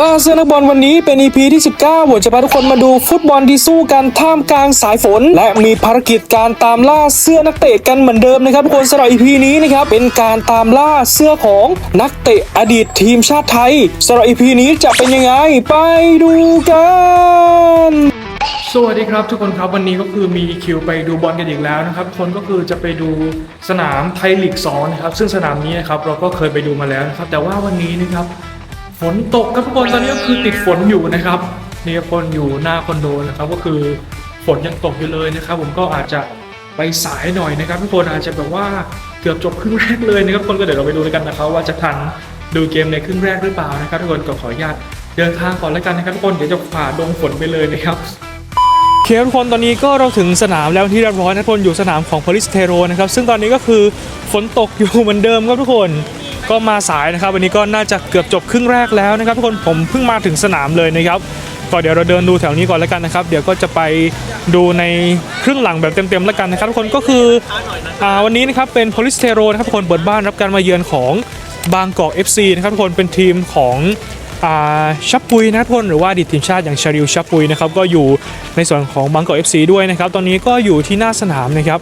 ล่าเสื้อนักบอลวันนี้เป็น EP ที่ 19ผมจะพาทุกคนมาดูฟุตบอลที่สู้กันท่ามกลางสายฝน และมีภารกิจการตามล่าเสื้อนักเตะกันเหมือนเดิมนะครับทุกคนสำหรับ EP นี้นะครับเป็นการตามล่าเสื้อของนักเตะอดีตทีมชาติไทยสำหรับ EP นี้จะเป็นยังไงไปดูกันสวัสดีครับทุกคนครับวันนี้ก็คือมีคิวไปดูบอลกันอีกแล้วนะครับคนก็คือจะไปดูสนามไทยลีก2นะครับซึ่งสนามนี้นะครับเราก็เคยไปดูมาแล้วนะครับแต่ว่าวันนี้นะครับ ฝนตกครับทุกคนตอนนี้ก็คือติดฝนอยู่นะครับนี่คนอยู่หน้าคอนโดนะครับ ก็คือฝนยังตกอยู่เลยนะครับ ผมก็อาจจะไปสายหน่อยนะครับทุกคนอาจจะแบบว่าเกือบจบครึ่งแรกเลยนะครับทุกคนก็เดี๋ยวเราไปดูกันนะครับ ว่าจะทันดูเกมในครึ่งแรกหรือเปล่านะครับทุกคนก็ขออนุญาตเดินทางก่อนแล้วกันนะครับทุกคนเดี๋ยวจะฝ่าดงฝนไปเลยนะครับโอเคทุกคนตอนนี้ก็เราถึงสนามแล้วที่เรียบร้อยนะทุกคนอยู่สนามของ Police t e r o นะครับซึ่งตอนนี้ก็คือฝนตกอยู่เหมือนเดิมครับทุกคน ก็มาสายนะครับ วันนี้ก็น่าจะเกือบจบครึ่งแรกแล้วนะครับทุกคนผมเพิ่งมาถึงสนามเลยนะครับก็เดี๋ยวเราเดินดูแถวนี้ก่อนแล้วกันนะครับ เดี๋ยวก็จะไปดูในครึ่งหลังแบบเต็มๆแล้วกันนะครับทุกคนก็คืออวันนี้นะครับเป็น Police t e r o นะครับทุกคนเปิดบ้านรับการมาเยือนของบางกอก FC นะครับทุกคนเป็นทีมของอ่าชับปุยนะทุกคนหรือว่าอดีตทีมชาติอย่างชาริวชับปุยนะครับก็อยู่ในส่วนของบางกอก FC ด้วยนะครับ ตอนนี้ก็อยู่ที่หน้าสนามนะครับ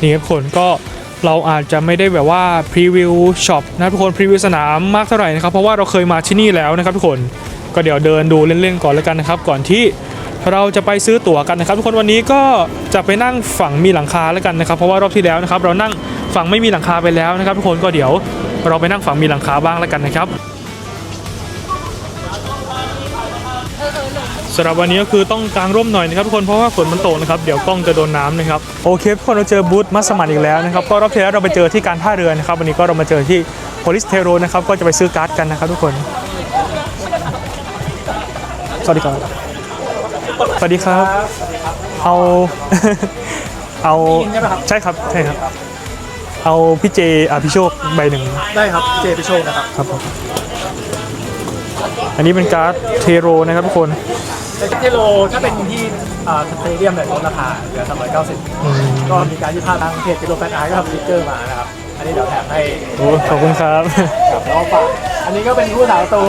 นี่ครับทุกคนก็ เราอาจจะไม่ได้แบบว่าพรีวิวช็อปนะทุกคนพรีวิวสนามมากเท่าไหร่นะครับเพราะว่าเราเคยมาที่นี่แล้วนะครับทุกคนก็เดี๋ยวเดินดูเล่นๆก่อนแล้วกันนะครับ ก่อนที่เราจะไปซื้อตั๋วกันนะครับ ทุกคนวันนี้ก็จะไปนั่งฝั่งมีหลังคาแล้วกันนะครับเพราะว่ารอบที่แล้วนะครับ เรานั่งฝั่งไม่มีหลังคาไปแล้วนะครับ ทุกคนก็เดี๋ยวเราไปนั่งฝั่งมีหลังคาบ้างแล้วกันนะครับ สำหรับวันนี้ก็คือต้องกางร่มหน่อยนะครับทุกคนเพราะว่าฝนมันตกนะครับเดี๋ยวกล้องจะโดนน้ำนะครับโอเคทุกคนเราเจอบูธมัสมั่นอีกแล้วนะครับก็รอบที่แล้วเราไปเจอที่การท่าเรือนะครับวันนี้ก็เรามาเจอที่โพลิสเทโรนะครับก็จะไปซื้อการ์ดกันนะครับทุกคนสวัสดีครับสวัสดีครับ เอา เอาใช่ครับใช่ครับ เอาพี่เจอภิโชคใบหนึ่งได้ครับเจพิโชคนะครับครับผมอันนี้เป็นการ์ดเทโรนะครับทุกคน เทโลถ้าเป็นที่อ่าสเตเดียมเนี่ยลดราคาเหลือ390 ก็มีการยี่ห้าทางเพจเทโลแฟนอาร์ก็ทำสติ๊กเกอร์มานะครับ อันนี้เดี๋ยวแถมให้โอ้ขอบคุณครับกับน้องฝากอันนี้ก็เป็นผู้สาวตู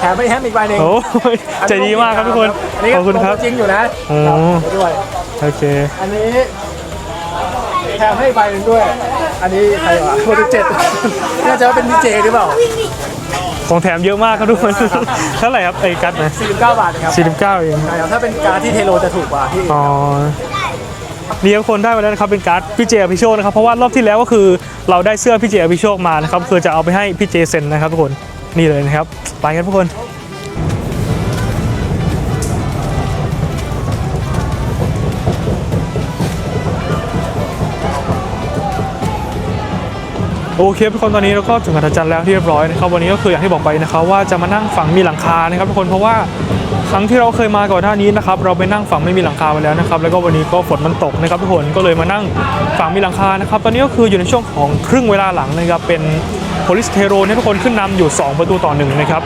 แถมไม่แฮมอีกใบหนึ่งโอ้ยใจดีมากครับทุกคนอันนี้ขอบคุณครับจริงอยู่นะอ๋อครับด้วยโอเค อันนี้แถมให้ใบหนึ่งด้วย อันนี้ใครวะโปรเจกต์น่าจะเป็นดีเจหรือเปล่า ของแถมเยอะมากครับทุกคนเท่าไหร่ครับไอ้กัดนะ49 บาทนะครับ49เองใช่ครับถ้าเป็นการดที่เทโลจะถูกกว่าที่อ๋อนี่ครับคนได้มาแล้วนะครับเป็นการ์ดพี่เจอภิโชคนะครับเพราะว่ารอบที่แล้วก็คือเราได้เสื้อพี่เจอภิโชคมานะครับคือจะเอาไปให้พี่เจเซ็นนะครับทุกคนนี่เลยนะครับไปกันทุกคน โอเคทุกคนตอนนี้เราก็ถึงอัธจันทร์แล้วที่เรียบร้อยนะครับวันนี้ก็คืออย่างที่บอกไปนะครับว่าจะมานั่งฝั่งมีหลังคานะครับทุกคนเพราะว่าครั้งที่เราเคยมาก่อนหน้านี้นะครับเราไปนั่งฝั่งไม่มีหลังคาไปแล้วนะครับแล้วก็วันนี้ก็ฝนมันตกนะครับทุกคนก็เลยมานั่งฝั่งมีหลังคานะครับตอนนี้ก็คืออยู่ในช่วงของครึ่งเวลาหลังนะครับเป็นโพลิสเทโรเนี่ยทุกคนขึ้นนำอยู่ 2 ประตูต่อหนึ่งนะครับ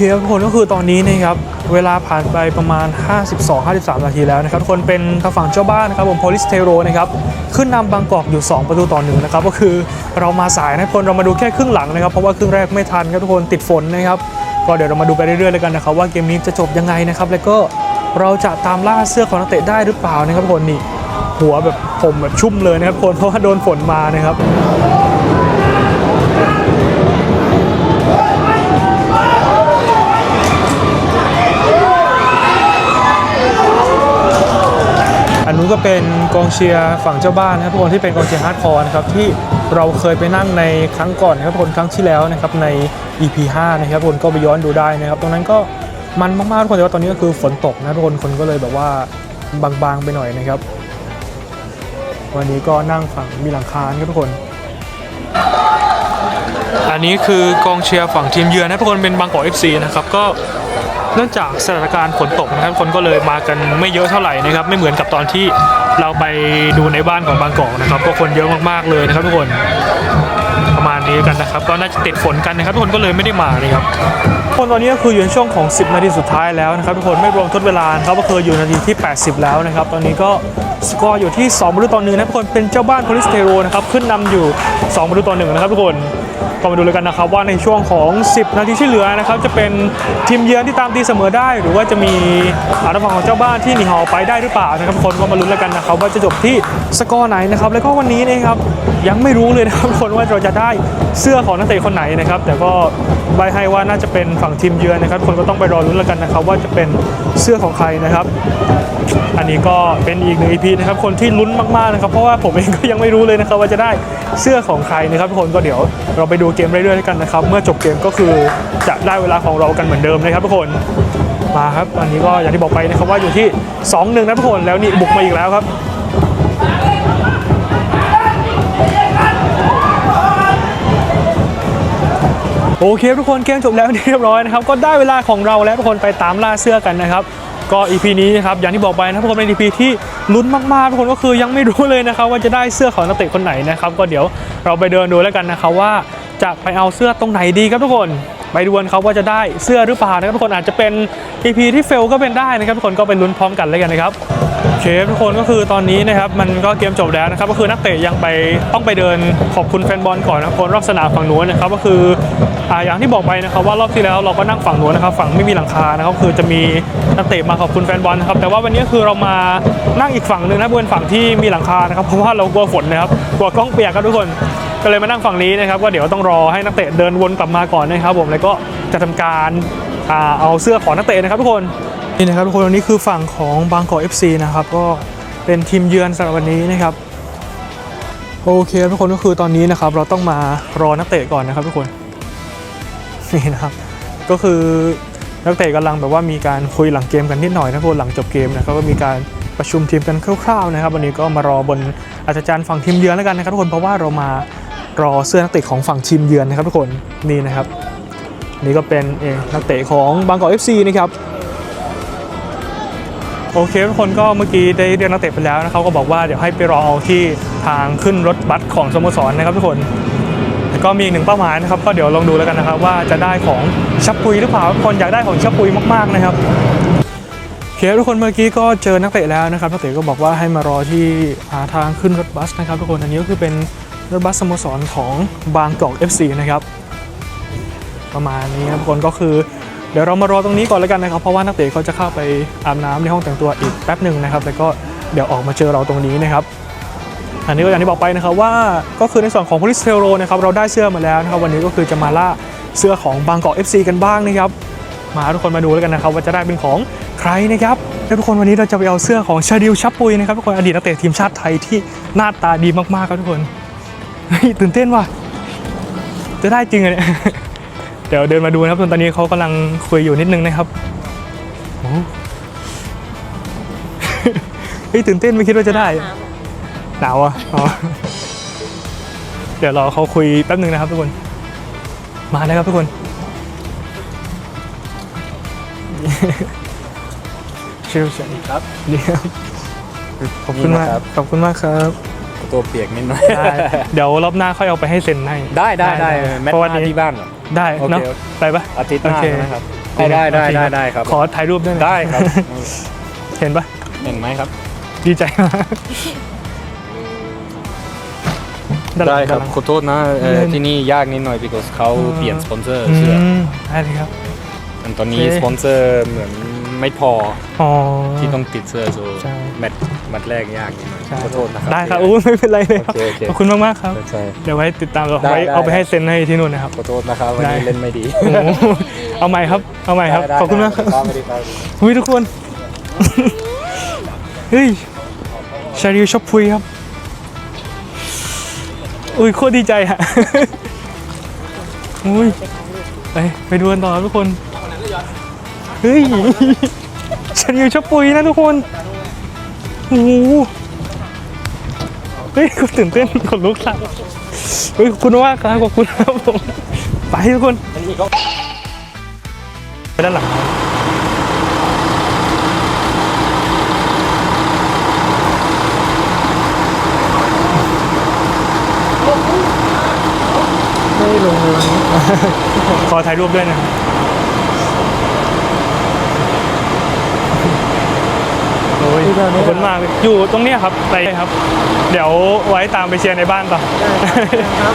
เคครับทุกคนก็คือตอนนี้นะครับเวลาผ่านไปประมาณ 52-53 นาทีแล้วนะครับคนเป็นทางฝั่งเจ้าบ้านนะครับผมโพลิสเทโรนะครับขึ้นนำบางกอกอยู่ 2 ประตูต่อหนึ่งนะครับก็คือเรามาสายนะทุกคนเรามาดูแค่ครึ่งหลังนะครับเพราะว่าครึ่งแรกไม่ทันครับทุกคนติดฝนนะครับก็เดี๋ยวเรามาดูไปเรื่อยๆเลยกันนะครับว่าเกมนี้จะจบยังไงนะครับแล้วก็เราจะตามล่าเสื้อของนักเตะได้หรือเปล่านะครับทุกคนนี่หัวแบบผมแบบชุ่มเลยนะครับทุกคนเพราะว่าโดนฝนมานะครับ นู้นก็เป็นกองเชียร์ฝั่งเจ้าบ้านนะครับทุกคนที่เป็นกองเชียร์ฮาร์ดคอร์นะครับที่เราเคยไปนั่งในครั้งก่อนนะครับทุกคนครั้งที่แล้วนะครับใน EP 5นะครับทุกคนก็ไปย้อนดูได้นะครับ ตรงนั้นก็มันมากๆทุกคนแต่ว่าตอนนี้ก็คือฝนตกนะทุกคนคนก็เลยแบบว่าบางๆไปหน่อยนะครับ วันนี้ก็นั่งฝั่งมีหลังคานะครับทุกคน อันนี้คือกองเชียร์ฝั่งทีมเยือนนะทุกคนเป็นบางกอก FC นะครับก็ เนื่องจากสถานการณ์ฝนตกนะครับคนก็เลยมากันไม่เยอะเท่าไหร่นะครับ ไม่เหมือนกับตอนที่เราไปดูในบ้านของบางกอกนะครับ ก็คนเยอะมากๆเลยนะครับทุกคนประมาณนี้กันนะครับ ก็น่าจะติดฝนกันนะครับทุกคนก็เลยไม่ได้มานะครับคนตอนนี้ก็คืออยู่ในช่วงของ 10 นาทีสุดท้ายแล้วนะครับทุกคนไม่รวมทดเวลาครับก็คืออยู่นาทีที่ 80 แล้วนะครับ ตอนนี้ก็สกอร์อยู่ที่2ประตูต่อหนึ่งนะทุกคนเป็นเจ้าบ้านโพลิสเทโรนะครับขึ้นนำอยู่2ประตูต่อหนึ่งนะครับทุกคน ก็มาดูเลยกันนะครับว่าในช่วงของ 10 นาทีที่เหลือนะครับจะเป็นทีมเยือนที่ตามตีเสมอได้ หรือว่าจะมีอาทาฝั่งของเจ้าบ้านที่หนีหอไปได้หรือเปล่านะครับคนก็มาลุ้นแล้วกันนะครับว่าจะจบที่สกอร์ไหนนะครับแล้วก็วันนี้นะครับยังไม่รู้เลยนะครับคนว่าเราจะได้เสื้อของนักเตะคนไหนนะครับแต่ก็ใบให้ว่าน่าจะเป็นฝั่งทีมเยือนนะครับคนก็ต้องไปรอลุ้นแล้วกันนะครับว่าจะเป็นเสื้อของใครนะครับ อันนี้ก็เป็นอีกหนึ่ง EP นะครับคนที่ลุ้นมากๆนะครับเพราะว่าผมเองก็ยังไม่รู้เลยนะครับว่าจะได้เสื้อของใครนะครับทุกคนก็เดี๋ยวเราไปดูเกมเรื่อยๆกันนะครับเมื่อจบเกมก็คือจะได้เวลาของเรากันเหมือนเดิมนะครับทุกคนมาครับอันนี้ก็อย่างที่บอกไปนะครับว่าอยู่ที่ 2-1นะทุกคนแล้วนี่บุกมาอีกแล้วครับโอเคทุกคนเกมจบแล้วเรียบร้อยนะครับก็ได้เวลาของเราแล้วทุกคนไปตามล่าเสื้อกันนะครับ ก็ EP นี้นะครับอย่างที่บอกไปนะทุกคนเป็น EP ที่ลุ้นมากๆทุกคนก็คือยังไม่รู้เลยนะครับว่าจะได้เสื้อของนักเตะคนไหนนะครับก็เดี๋ยวเราไปเดินดูแล้วกันนะครับว่าจะไปเอาเสื้อตรงไหนดีครับทุกคนไปดูกันครับว่าจะได้เสื้อหรือเปล่านะครับทุกคนอาจจะเป็น EP ที่เฟลก็เป็นได้นะครับทุกคนก็ไปลุ้นพร้อมกันเลยกันนะครับ เคทุกคนก็คือตอนนี้นะครับมันก็เกมจบแล้วนะครับก็คือนักเตะยังไปต้องไปเดินขอบคุณแฟนบอลก่อนนะคนรอบสนามฝั่งนู้นนะครับก็คืออ่าอย่างที่บอกไปนะครับว่ารอบที่แล้วเราก็นั่งฝั่งนู้นนะครับฝั่งไม่มีหลังคานะครับคือจะมีนักเตะมาขอบคุณแฟนบอลนะครับแต่ว่าวันนี้คือเรามานั่งอีกฝั่งหนึ่งนะบนฝั่งที่มีหลังคานะครับเพราะว่าเรากลัวฝนนะครับกลัวกล้องเปียกครับทุกคนก็เลยมานั่งฝั่งนี้นะครับก็เดี๋ยวต้องรอให้นักเตะเดินวนกลับมาก่อนนะครับผมแล้วก็จะทำการอาเอาเสื้อของนักเตะนะครับทุกคน นี่นะครับทุกคนวันนี้คือฝั่งของบางกอก FC นะครับก็เป็นทีมเยือนสำหรับวันนี้นะครับโอเคทุกคนก็คือตอนนี้นะครับเราต้องมารอนักเตะก่อนนะครับทุกคนนี่นะครับก็คือนักเตะกำลังแบบว่ามีการคุยหลังเกมกันนิดหน่อยนะทุกคนหลังจบเกมนะครับก็มีการประชุมทีมกันคร่าวๆนะครับวันนี้ก็มารอบนอาจารย์ฝั่งทีมเยือนแล้วกันนะครับทุกคนเพราะว่าเรามารอเสื้อนักเตะของฝั่งทีมเยือนนะครับทุกคนนี่นะครับ นี่ก็เป็นเองนักเตะของบางกอก FC นะครับ โอเคทุกคนก็เมื่อกี้ได้เรียกนักเตะไปแล้วนะครับก็บอกว่าเดี๋ยวให้ไปรอเอาที่ทางขึ้นรถบัสของสโมสรนะครับทุกคนแล้วก็มีอีกหนึ่งเป้าหมายนะครับก็เดี๋ยวลองดูแล้วกันนะครับว่าจะได้ของชับปุยหรือเปล่าทุกคนอยากได้ของชับปุยมากๆนะครับเคทุกคนเมื่อกี้ก็เจอนักเตะแล้วนะครับนักเตะก็บอกว่าให้มารอที่หาทางขึ้นรถบัสนะครับทุกคนอันนี้ก็คือเป็นรถบัสสโมสรของบางกอก FC นะครับประมาณนี้นะทุกคนก็คือ เดี๋ยวเรามารอตรงนี้ก่อนแล้วกันนะครับเพราะว่านักเตะเขาจะเข้าไปอาบน้ำในห้องแต่งตัวอีกแป๊บหนึ่งนะครับแล้วก็เดี๋ยวออกมาเจอเราตรงนี้นะครับอันนี้ก็อย่างที่บอกไปนะครับว่าก็คือในส่วนของ Police t e l o นะครับเราได้เสื้อมาแล้วนะครับวันนี้ก็คือจะมาล่าเสื้อของบางกอก FC กันบ้างนะครับมาทุกคนมาดูแล้วกันนะครับว่าจะได้เป็นของใครนะครับแล้วทุกคนวันนี้เราจะไปเอาเสื้อของชาดิลชับปุยนะครับทุกคนอดีตนักเตะทีมชาติไทยที่หน้าตาดีมากๆครับทุกคนตื่นเต้นว่ะจะได้จริงเหรอเนี่ย เดี๋ยวเดินมาดูนะครับตอนนี้เขากำลังคุยอยู่นิดนึงนะครับโอ้เฮ้ยตื่นเต้นไม่คิดว่าจะได้ หนาวอะอ๋อเดี๋ยวรอเขาคุยแป๊บนึงนะครับทุกคน มาแล้วครับทุกคน เชิญเชิญครับเดี๋ยวขอบคุณมากนี่นะครับขอบคุณมากครับตัวเปียกนิดหน่อยได้เดี๋ยวรอบหน้าค่อยเอาไปให้เซ็นให้ ได้ได้ได้ได้แมตเพราะช์ว่าหน้านี้ที่บ้านเหรอ ได้โอเคเนาะไปปะอาทิตย์หน้าโอเคนะครับเอาได้ได้โอเคได้ได้ครับ ขอถ่ายรูปด้วยนะได้ครับ เห็นปะเห็นไหมครับ ดีใจมากด้านหลังได้ครับด้านหลัง ขอโทษนะเอ่อเล่นที่นี่ยากนิดหน่อย because เขาอืมเปลี่ยนสปอนเซอร์อืเสื้อมได้เลยครับ อันตอนนี้โอเค สปอนเซอร์เหมือนไม่พออ๋อ ที่ต้องติดเสื้อโซใช่แมตช์แมตช์แรกยากนิดหน่อยใช่ขอโทษนะครับ ได้ครับโอ้ไม่เป็นไรเลยครับโอเคโอเค ขอบคุณมากมากๆครับ ใช่ เดี๋ยวไว้ติดตามเราได้ไว้ได้เอาไปให้เซ็นให้ที่นู่นนะครับ ขอโทษนะครับวันได้นี้เล่นไม่ดีโอ้โหเอาใหม่ครับ เอาใหม่ครับ ได้ได้ขอบคุณมากครับได้ได้ได้เฮ้ยทุกคน เฮ้ย ชาริวชอบพุยครับ อุ้ยโคตรดีใจฮะ อุ้ย ไปไปดูกันต่อครับทุกคน เฮ้ย ชาริวชอบปุยนะทุกคน โอ้โหเฮ้ยกูตื่นเต้นขนลุกสั่นเฮ้ยคุณมากครับขอบคุณครับผมไปทุกคนไปด้านหลังไม่ลงเลยขอถ่ายรูปด้วยนะครับ โอ้ยขอบคุณมากเลยอยู่ตรงเนี้ยครับไปครับ เดี๋ยวไว้ตามไปเชียร์ในบ้านต่อ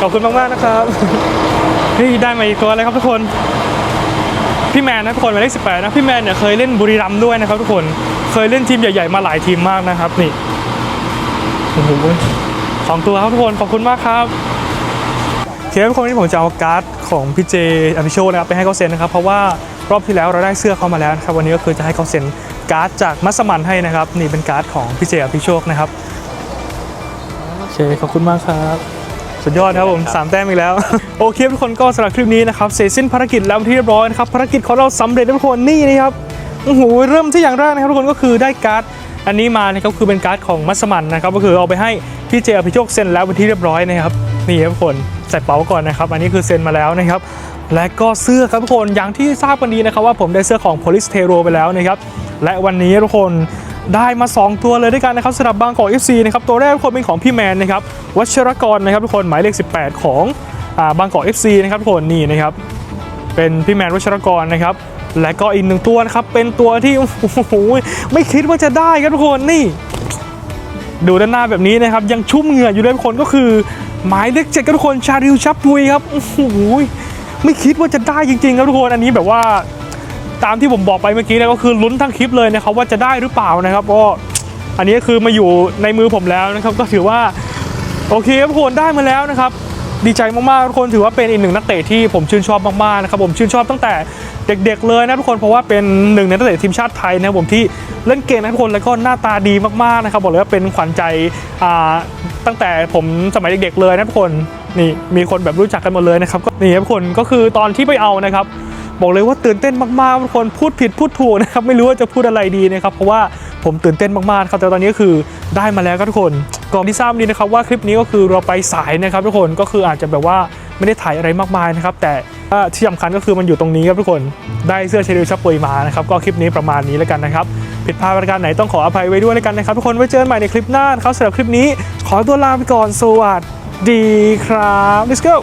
ขอบคุณมากๆนะครับนี่ได้มาอีกตัวเลยครับทุกคน พี่แมนนะทุกคนหมายเลขสิบแปดนะพี่แมนเนี่ยเคยเล่นบุรีรัมย์ด้วยนะครับทุกคนเคยเล่นทีมใหญ่ๆมาหลายทีมมากนะครับนี่โอ้โหสองตัวครับทุกคนขอบคุณมากครับโอเคทุกคนที่ผมจะเอาการ์ดของพี่เจอภิโชคนะครับไปให้เขาเซ็นนะครับเพราะว่ารอบที่แล้วเราได้เสื้อเขามาแล้วนะครับวันนี้ก็คือจะให้เขาเซ็น การ์ดจากมัสมันให้นะครับ นี่เป็นการ์ดของพี่เจอภิโชคนะครับโอเคขอบคุณมากครับสุดยอดครับผมสามแต้มอีกแล้ว โอเคทุกคนก็สำหรับคลิปนี้นะครับเสร็จสิ้นภารกิจแล้วที่เรียบร้อยนะครับภารกิจของเราสำเร็จแล้วทุกคนนี่นะครับโอ้โหเริ่มที่อย่างแรกนะครับทุกคนก็คือได้การ์ดอันนี้มานะครับคือเป็นการ์ดของมัสมันนะครับก็คือเอาไปให้พี่เจอภิโชคเซ็นแล้วเป็นที่เรียบร้อยนะครับนี่ครับทุกคนใส่เป๋าก่อนนะครับ อันนี้คือเซ็นมาแล้วนะครับ และก็เสื้อครับทุกคนอย่างที่ทราบกันดีนะครับว่าผมได้เสื้อของ Police t e r o ไปแล้วนะครับ และวันนี้ทุกคนได้มา 2 ตัวเลยด้วยกันนะครับสำหรับบางกอก FC นะครับตัวแรกทุกคนเป็นของพี่แมนนะครับวัชรกรนะครับทุกคนหมายเลข 18 ของอาบางกอก FC นะครับทุกคนนี่นะครับเป็นพี่แมนวัชรกรนะครับและก็อีกหนึ่งตัวนะครับเป็นตัวที่โอ้โหไม่คิดว่าจะได้ครับทุกคนนี่ ดูด้านหน้าแบบนี้นะครับยังชุ่มเหงื่ออยู่เลยทุกคนก็คือ หมายเลขเจ็ดครับทุกคนชาริวชับปุยครับโอ้โห ไม่คิดว่าจะได้จริงๆครับทุกคนอันนี้แบบว่าตามที่ผมบอกไปเมื่อกี้นะก็คือลุ้นทั้งคลิปเลยนะครับว่าจะได้หรือเปล่านะครับเพราะอันนี้คือมาอยู่ในมือผมแล้วนะครับ ก็ถือว่าโอเคครับทุกคนได้มาแล้วนะครับ ดีใจมากๆทุกคนถือว่าเป็นอีกหนึ่งนักเตะที่ผมชื่นชอบมากๆนะครับผมชื่นชอบตั้งแต่เด็กๆเลยนะทุกคนเพราะว่าเป็นหนึ่งในนักเตะทีมชาติไทยนะผมที่เล่นเก่งนะทุกคนแล้วก็หน้าตาดีมากๆนะครับบอกเลยว่าเป็นขวัญใจตั้งแต่ผมสมัยเด็กๆเลยนะทุกคน นี่มีคนแบบรู้จักกันหมดเลยนะครับก็นี่ครับทุกคนก็คือตอนที่ไปเอานะครับ บอกเลยว่าตื่นเต้นมากๆทุกคนพูดผิดพูดถูกนะครับไม่รู้ว่าจะพูดอะไรดีนะครับเพราะว่าผมตื่นเต้นมากๆครับแต่ตอนนี้ก็คือได้มาแล้วครับทุกคนก่อนที่ทราบดีนะครับว่าคลิปนี้ก็คือเราไปสายนะครับทุกคนก็คืออาจจะแบบว่าไม่ได้ถ่ายอะไรมากมายนะครับ แต่ว่าที่สำคัญก็คือมันอยู่ตรงนี้ครับทุกคนได้เสื้อเชลิวชับปุยมานะครับก็คลิปนี้ประมาณนี้แล้วกันนะครับผิดพลาดประการไหนต้องขออภัยไว้ด้วยแล้วกันนะครับทุกคนไว้เจอกันใหม่ในคลิปหน้านครับสำหรับคลิปนี้ ขอตัวลาไปก่อนสวัส ดีครับ let's go